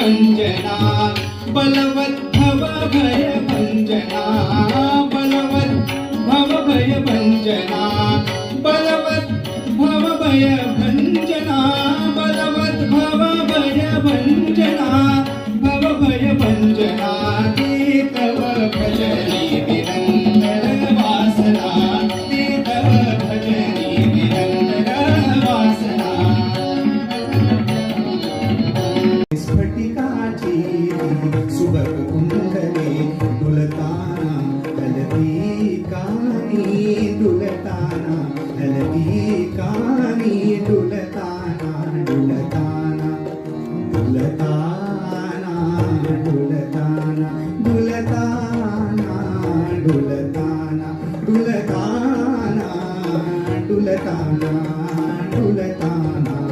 भंजना बलवद्भव भय भंजना बलवत् भव भय भंजना बलवत् भव भय भंजना बलवत् भव भय भंजना డులతానా డులతానా డులతానా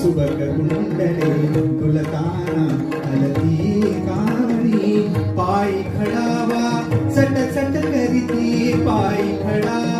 सुबक कुंडले दुलताना कानी पाय खडावा सट सट करीती पाई खडावा